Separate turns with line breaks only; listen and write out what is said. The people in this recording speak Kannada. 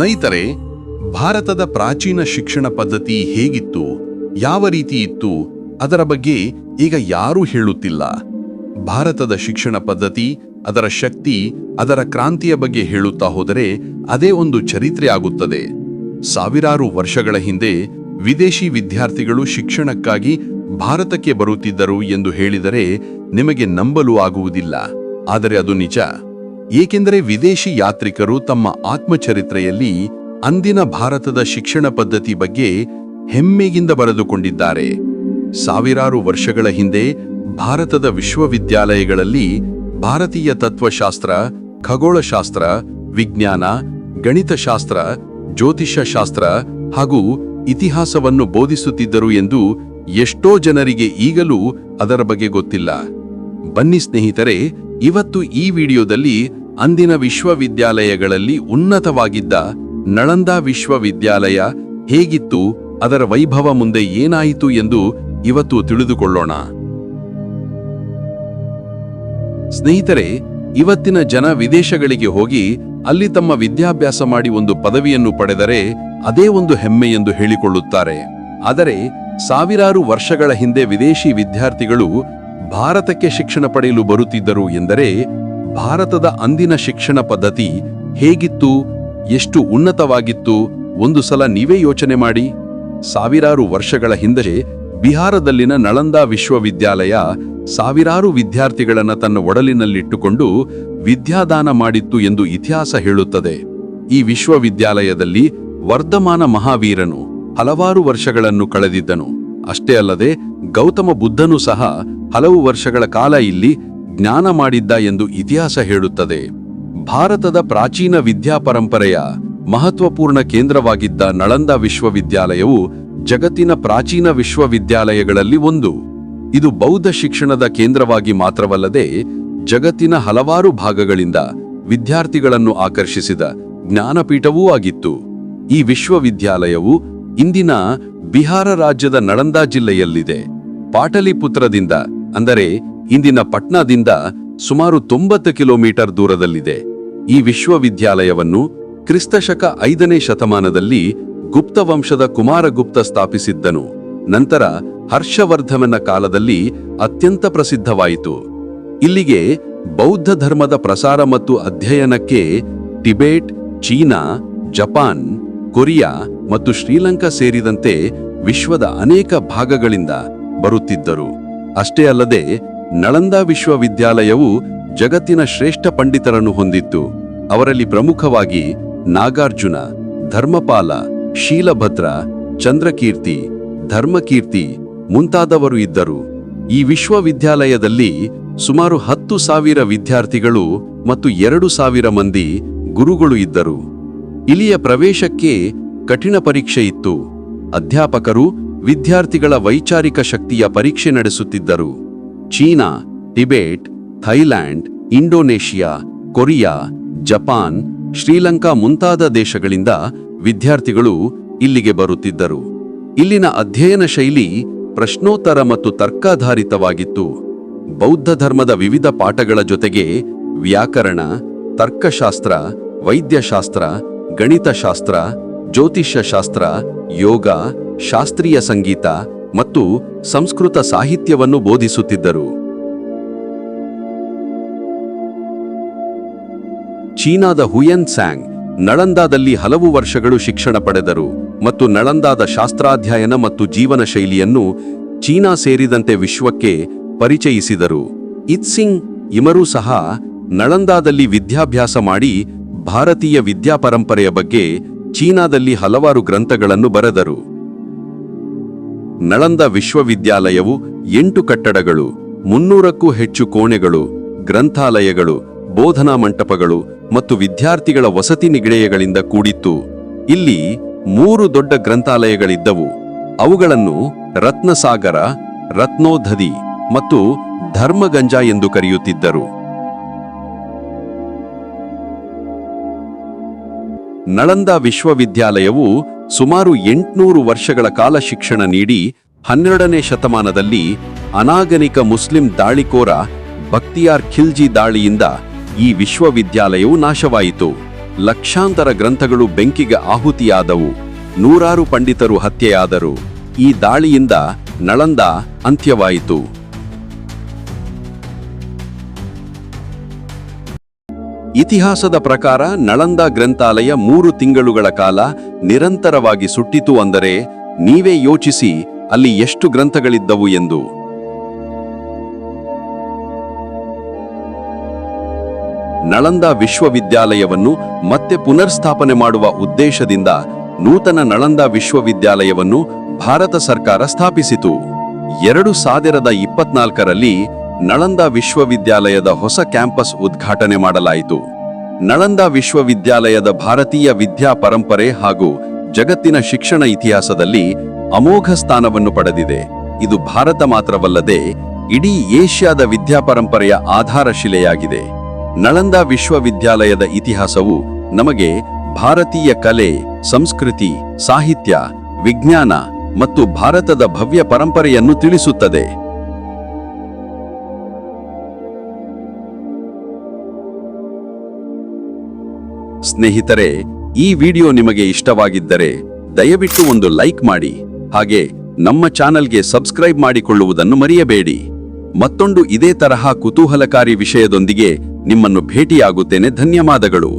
ಸ್ನೇಹಿತರೆ, ಭಾರತದ ಪ್ರಾಚೀನ ಶಿಕ್ಷಣ ಪದ್ಧತಿ ಹೇಗಿತ್ತು, ಯಾವ ರೀತಿ ಇತ್ತು, ಅದರ ಬಗ್ಗೆ ಈಗ ಯಾರೂ ಹೇಳುತ್ತಿಲ್ಲ. ಭಾರತದ ಶಿಕ್ಷಣ ಪದ್ಧತಿ, ಅದರ ಶಕ್ತಿ, ಅದರ ಕ್ರಾಂತಿಯ ಬಗ್ಗೆ ಹೇಳುತ್ತಾ ಹೋದರೆ ಅದೇ ಒಂದು ಚರಿತ್ರೆ ಆಗುತ್ತದೆ. ಸಾವಿರಾರು ವರ್ಷಗಳ ಹಿಂದೆ ವಿದೇಶಿ ವಿದ್ಯಾರ್ಥಿಗಳು ಶಿಕ್ಷಣಕ್ಕಾಗಿ ಭಾರತಕ್ಕೆ ಬರುತ್ತಿದ್ದರು ಎಂದು ಹೇಳಿದರೆ ನಿಮಗೆ ನಂಬಲು ಆಗುವುದಿಲ್ಲ. ಆದರೆ ಅದು ನಿಜ. ಏಕೆಂದರೆ ವಿದೇಶಿ ಯಾತ್ರಿಕರು ತಮ್ಮ ಆತ್ಮಚರಿತ್ರೆಯಲ್ಲಿ ಅಂದಿನ ಭಾರತದ ಶಿಕ್ಷಣ ಪದ್ಧತಿ ಬಗ್ಗೆ ಹೆಮ್ಮೆಗಿಂದ ಬರೆದುಕೊಂಡಿದ್ದಾರೆ. ಸಾವಿರಾರು ವರ್ಷಗಳ ಹಿಂದೆ ಭಾರತದ ವಿಶ್ವವಿದ್ಯಾಲಯಗಳಲ್ಲಿ ಭಾರತೀಯ ತತ್ವಶಾಸ್ತ್ರ, ಖಗೋಳಶಾಸ್ತ್ರ, ವಿಜ್ಞಾನ, ಗಣಿತಶಾಸ್ತ್ರ ಜ್ಯೋತಿಷ್ಯಶಾಸ್ತ್ರ ಹಾಗೂ ಇತಿಹಾಸವನ್ನು ಬೋಧಿಸುತ್ತಿದ್ದರು ಎಂದು ಎಷ್ಟೋ ಜನರಿಗೆ ಈಗಲೂ ಅದರ ಬಗ್ಗೆ ಗೊತ್ತಿಲ್ಲ. ಬನ್ನಿ ಸ್ನೇಹಿತರೆ, ಇವತ್ತು ಈ ವಿಡಿಯೋದಲ್ಲಿ ಅಂದಿನ ವಿಶ್ವವಿದ್ಯಾಲಯಗಳಲ್ಲಿ ಉನ್ನತವಾಗಿದ್ದ ನಳಂದ ವಿಶ್ವವಿದ್ಯಾಲಯ ಹೇಗಿತ್ತು, ಅದರ ವೈಭವ ಮುಂದೆ ಏನಾಯಿತು ಎಂದು ಇವತ್ತು ತಿಳಿದುಕೊಳ್ಳೋಣ. ಸ್ನೇಹಿತರೆ, ಇವತ್ತಿನ ಜನ ವಿದೇಶಗಳಿಗೆ ಹೋಗಿ ಅಲ್ಲಿ ತಮ್ಮ ವಿದ್ಯಾಭ್ಯಾಸ ಮಾಡಿ ಒಂದು ಪದವಿಯನ್ನು ಪಡೆದರೆ ಅದೇ ಒಂದು ಹೆಮ್ಮೆ ಎಂದು ಹೇಳಿಕೊಳ್ಳುತ್ತಾರೆ. ಆದರೆ, ಸಾವಿರಾರು ವರ್ಷಗಳ ಹಿಂದೆ ವಿದೇಶಿ ವಿದ್ಯಾರ್ಥಿಗಳು ಭಾರತಕ್ಕೆ ಶಿಕ್ಷಣ ಪಡೆಯಲು ಬರುತ್ತಿದ್ದರು ಎಂದರೆ ಭಾರತದ ಅಂದಿನ ಶಿಕ್ಷಣ ಪದ್ಧತಿ ಹೇಗಿತ್ತು, ಎಷ್ಟು ಉನ್ನತವಾಗಿತ್ತು, ಒಂದು ಸಲ ನೀವೇ ಯೋಚನೆ ಮಾಡಿ. ಸಾವಿರಾರು ವರ್ಷಗಳ ಹಿಂದೆ ಬಿಹಾರದಲ್ಲಿನ ನಳಂದ ವಿಶ್ವವಿದ್ಯಾಲಯ ಸಾವಿರಾರು ವಿದ್ಯಾರ್ಥಿಗಳನ್ನು ತನ್ನ ಒಡಲಿನಲ್ಲಿಟ್ಟುಕೊಂಡು ವಿದ್ಯಾದಾನ ಮಾಡಿತ್ತು ಎಂದು ಇತಿಹಾಸ ಹೇಳುತ್ತದೆ. ಈ ವಿಶ್ವವಿದ್ಯಾಲಯದಲ್ಲಿ ವರ್ಧಮಾನ ಮಹಾವೀರನು ಹಲವಾರು ವರ್ಷಗಳನ್ನು ಕಳೆದಿದ್ದನು. ಅಷ್ಟೇ ಅಲ್ಲದೆ ಗೌತಮ ಬುದ್ಧನು ಸಹ ಹಲವು ವರ್ಷಗಳ ಕಾಲ ಇಲ್ಲಿ ಜ್ಞಾನ ಮಾಡಿದ್ದ ಎಂದು ಇತಿಹಾಸ ಹೇಳುತ್ತದೆ. ಭಾರತದ ಪ್ರಾಚೀನ ವಿದ್ಯಾಪರಂಪರೆಯ ಮಹತ್ವಪೂರ್ಣ ಕೇಂದ್ರವಾಗಿದ್ದ ನಳಂದ ವಿಶ್ವವಿದ್ಯಾಲಯವು ಜಗತ್ತಿನ ಪ್ರಾಚೀನ ವಿಶ್ವವಿದ್ಯಾಲಯಗಳಲ್ಲಿ ಒಂದು. ಇದು ಬೌದ್ಧ ಶಿಕ್ಷಣದ ಕೇಂದ್ರವಾಗಿ ಮಾತ್ರವಲ್ಲದೆ ಜಗತ್ತಿನ ಹಲವಾರು ಭಾಗಗಳಿಂದ ವಿದ್ಯಾರ್ಥಿಗಳನ್ನು ಆಕರ್ಷಿಸಿದ ಜ್ಞಾನಪೀಠವೂ ಆಗಿತ್ತು. ಈ ವಿಶ್ವವಿದ್ಯಾಲಯವು ಇಂದಿನ ಬಿಹಾರ ರಾಜ್ಯದ ನಳಂದಾ ಜಿಲ್ಲೆಯಲ್ಲಿದೆ. ಪಾಟಲಿಪುತ್ರದಿಂದ ಅಂದರೆ ಇಂದಿನ ಪಟ್ನಾದಿಂದ ಸುಮಾರು ತೊಂಬತ್ತು ಕಿಲೋಮೀಟರ್ ದೂರದಲ್ಲಿದೆ. ಈ ವಿಶ್ವವಿದ್ಯಾಲಯವನ್ನು ಕ್ರಿಸ್ತಶಕ ಐದನೇ ಶತಮಾನದಲ್ಲಿ ಗುಪ್ತ ವಂಶದ ಕುಮಾರಗುಪ್ತ ಸ್ಥಾಪಿಸಿದ್ದನು. ನಂತರ ಹರ್ಷವರ್ಧಮನ ಕಾಲದಲ್ಲಿ ಅತ್ಯಂತ ಪ್ರಸಿದ್ಧವಾಯಿತು. ಇಲ್ಲಿಗೆ ಬೌದ್ಧ ಧರ್ಮದ ಪ್ರಸಾರ ಮತ್ತು ಅಧ್ಯಯನಕ್ಕೆ ಟಿಬೇಟ್, ಚೀನಾ, ಜಪಾನ್, ಕೊರಿಯಾ ಮತ್ತು ಶ್ರೀಲಂಕಾ ಸೇರಿದಂತೆ ವಿಶ್ವದ ಅನೇಕ ಭಾಗಗಳಿಂದ ಬರುತ್ತಿದ್ದರು. ಅಷ್ಟೇ ಅಲ್ಲದೆ ನಳಂದ ವಿಶ್ವವಿದ್ಯಾಲಯವು ಜಗತ್ತಿನ ಶ್ರೇಷ್ಠ ಪಂಡಿತರನ್ನು ಹೊಂದಿತ್ತು. ಅವರಲ್ಲಿ ಪ್ರಮುಖವಾಗಿ ನಾಗಾರ್ಜುನ, ಧರ್ಮಪಾಲ, ಶೀಲಭದ್ರ, ಚಂದ್ರಕೀರ್ತಿ, ಧರ್ಮಕೀರ್ತಿ ಮುಂತಾದವರು ಇದ್ದರು. ಈ ವಿಶ್ವವಿದ್ಯಾಲಯದಲ್ಲಿ ಸುಮಾರು ಹತ್ತು ಸಾವಿರ ವಿದ್ಯಾರ್ಥಿಗಳು ಮತ್ತು ಎರಡು ಸಾವಿರ ಮಂದಿ ಗುರುಗಳು ಇದ್ದರು. ಇಲ್ಲಿಯ ಪ್ರವೇಶಕ್ಕೆ ಕಠಿಣ ಪರೀಕ್ಷೆ ಇತ್ತು. ಅಧ್ಯಾಪಕರು ವಿದ್ಯಾರ್ಥಿಗಳ ವೈಚಾರಿಕ ಶಕ್ತಿಯ ಪರೀಕ್ಷೆ ನಡೆಸುತ್ತಿದ್ದರು. China, Tibet, Thailand, Indonesia, Korea, Japan, Sri Lanka ಮುಂತಾದ ದೇಶಗಳಿಂದ ವಿದ್ಯಾರ್ಥಿಗಳು ಇಲ್ಲಿಗೆ ಬರುತ್ತಿದ್ದರು. ಇಲ್ಲಿನ ಅಧ್ಯಯನ ಶೈಲಿ ಪ್ರಶ್ನೋತ್ತರ ಮತ್ತು ತರ್ಕಾಧಾರಿತವಾಗಿತ್ತು. ಬೌದ್ಧ ಧರ್ಮದ ವಿವಿಧ ಪಾಠಗಳ ಜೊತೆಗೆ ವ್ಯಾಕರಣ, ತರ್ಕಶಾಸ್ತ್ರ, ವೈದ್ಯಶಾಸ್ತ್ರ, ಗಣಿತಶಾಸ್ತ್ರ, ಜ್ಯೋತಿಷ್ಯಶಾಸ್ತ್ರ, ಯೋಗ ಶಾಸ್ತ್ರೀಯ ಸಂಗೀತ ಮತ್ತು ಸಂಸ್ಕೃತ ಸಾಹಿತ್ಯವನ್ನು ಬೋಧಿಸುತ್ತಿದ್ದರು. ಚೀನಾದ ಹುಯನ್ ಸ್ಯಾಂಗ್ ನಳಂದಾದಲ್ಲಿ ಹಲವು ವರ್ಷಗಳು ಶಿಕ್ಷಣ ಪಡೆದರು ಮತ್ತು ನಳಂದಾದ ಶಾಸ್ತ್ರಾಧ್ಯಯನ ಮತ್ತು ಜೀವನ ಶೈಲಿಯನ್ನು ಚೀನಾ ಸೇರಿದಂತೆ ವಿಶ್ವಕ್ಕೆ ಪರಿಚಯಿಸಿದರು. ಇತ್ಸಿಂಗ್ ಇಮರೂ ಸಹ ನಳಂದಾದಲ್ಲಿ ವಿದ್ಯಾಭ್ಯಾಸ ಮಾಡಿ ಭಾರತೀಯ ವಿದ್ಯಾಪರಂಪರೆಯ ಬಗ್ಗೆ ಚೀನಾದಲ್ಲಿ ಹಲವಾರು ಗ್ರಂಥಗಳನ್ನು ಬರೆದರು. ನಳಂದ ವಿಶ್ವವಿದ್ಯಾಲಯವು ಎಂಟು ಕಟ್ಟಡಗಳು, ಮುನ್ನೂರಕ್ಕೂ ಹೆಚ್ಚು ಕೋಣೆಗಳು, ಗ್ರಂಥಾಲಯಗಳು, ಬೋಧನಾ ಮಂಟಪಗಳು ಮತ್ತು ವಿದ್ಯಾರ್ಥಿಗಳ ವಸತಿ ನಿಗಡೆಯಗಳಿಂದ ಕೂಡಿತ್ತು. ಇಲ್ಲಿ ಮೂರು ದೊಡ್ಡ ಗ್ರಂಥಾಲಯಗಳಿದ್ದವು. ಅವುಗಳನ್ನು ರತ್ನಸಾಗರ ರತ್ನೋಧದಿ ಮತ್ತು ಧರ್ಮಗಂಜ ಎಂದು ಕರೆಯುತ್ತಿದ್ದರು. ನಳಂದ ವಿಶ್ವವಿದ್ಯಾಲಯವು ಸುಮಾರು ಎಂಟುನೂರು ವರ್ಷಗಳ ಕಾಲ ಶಿಕ್ಷಣ ನೀಡಿ ಹನ್ನೆರಡನೇ ಶತಮಾನದಲ್ಲಿ ಅನಾಗನಿಕ ಮುಸ್ಲಿಂ ದಾಳಿಕೋರ ಬಕ್ತಿಯಾರ್ ಖಿಲ್ಜಿ ದಾಳಿಯಿಂದ ಈ ವಿಶ್ವವಿದ್ಯಾಲಯವು ನಾಶವಾಯಿತು. ಲಕ್ಷಾಂತರ ಗ್ರಂಥಗಳು ಬೆಂಕಿಗೆ ಆಹುತಿಯಾದವು. ನೂರಾರು ಪಂಡಿತರು ಹತ್ಯೆಯಾದರು. ಈ ದಾಳಿಯಿಂದ ನಳಂದ ಅಂತ್ಯವಾಯಿತು. ಇತಿಹಾಸದ ಪ್ರಕಾರ ನಳಂದ ಗ್ರಂಥಾಲಯ ಮೂರು ತಿಂಗಳುಗಳ ಕಾಲ ನಿರಂತರವಾಗಿ ಸುಟ್ಟಿತು ಅಂದರೆ ನೀವೇ ಯೋಚಿಸಿ ಅಲ್ಲಿ ಎಷ್ಟು ಗ್ರಂಥಗಳಿದ್ದವು ಎಂದು. ನಳಂದ ವಿಶ್ವವಿದ್ಯಾಲಯವನ್ನು ಮತ್ತೆ ಪುನರ್ಸ್ಥಾಪನೆ ಮಾಡುವ ಉದ್ದೇಶದಿಂದ ನೂತನ ನಳಂದ ವಿಶ್ವವಿದ್ಯಾಲಯವನ್ನು ಭಾರತ ಸರ್ಕಾರ ಸ್ಥಾಪಿಸಿತು. ಎರಡು ಸಾವಿರದ ಇಪ್ಪತ್ನಾಲ್ಕರಲ್ಲಿ ನಳಂದ ವಿಶ್ವವಿದ್ಯಾಲಯದ ಹೊಸ ಕ್ಯಾಂಪಸ್ ಉದ್ಘಾಟನೆ ಮಾಡಲಾಯಿತು. ನಳಂದ ವಿಶ್ವವಿದ್ಯಾಲಯದ ಭಾರತೀಯ ವಿದ್ಯಾ ಪರಂಪರೆ ಹಾಗೂ ಜಗತ್ತಿನ ಶಿಕ್ಷಣ ಇತಿಹಾಸದಲ್ಲಿ ಅಮೋಘ ಸ್ಥಾನವನ್ನು ಪಡೆದಿದೆ. ಇದು ಭಾರತ ಮಾತ್ರವಲ್ಲದೆ ಇಡೀ ಏಷ್ಯಾದ ವಿದ್ಯಾಪರಂಪರೆಯ ಆಧಾರಶಿಲೆಯಾಗಿದೆ ನಳಂದ ವಿಶ್ವವಿದ್ಯಾಲಯದ ಇತಿಹಾಸವು ನಮಗೆ ಭಾರತೀಯ ಕಲೆ, ಸಂಸ್ಕೃತಿ, ಸಾಹಿತ್ಯ, ವಿಜ್ಞಾನ ಮತ್ತು ಭಾರತದ ಭವ್ಯ ಪರಂಪರೆಯನ್ನು ತಿಳಿಸುತ್ತದೆ. ಸ್ನೇಹಿತರೆ, ಈ ವಿಡಿಯೋ ನಿಮಗೆ ಇಷ್ಟವಾಗಿದ್ದರೆ ದಯವಿಟ್ಟು ಒಂದು ಲೈಕ್ ಮಾಡಿ, ಹಾಗೆ ನಮ್ಮ ಚಾನಲ್ಗೆ ಸಬ್ಸ್ಕ್ರೈಬ್ ಮಾಡಿಕೊಳ್ಳುವುದನ್ನು ಮರೆಯಬೇಡಿ. ಮತ್ತೊಂದು ಇದೇ ತರಹ ಕುತೂಹಲಕಾರಿ ವಿಷಯದೊಂದಿಗೆ ನಿಮ್ಮನ್ನು ಭೇಟಿಯಾಗುತ್ತೇನೆ. ಧನ್ಯವಾದಗಳು.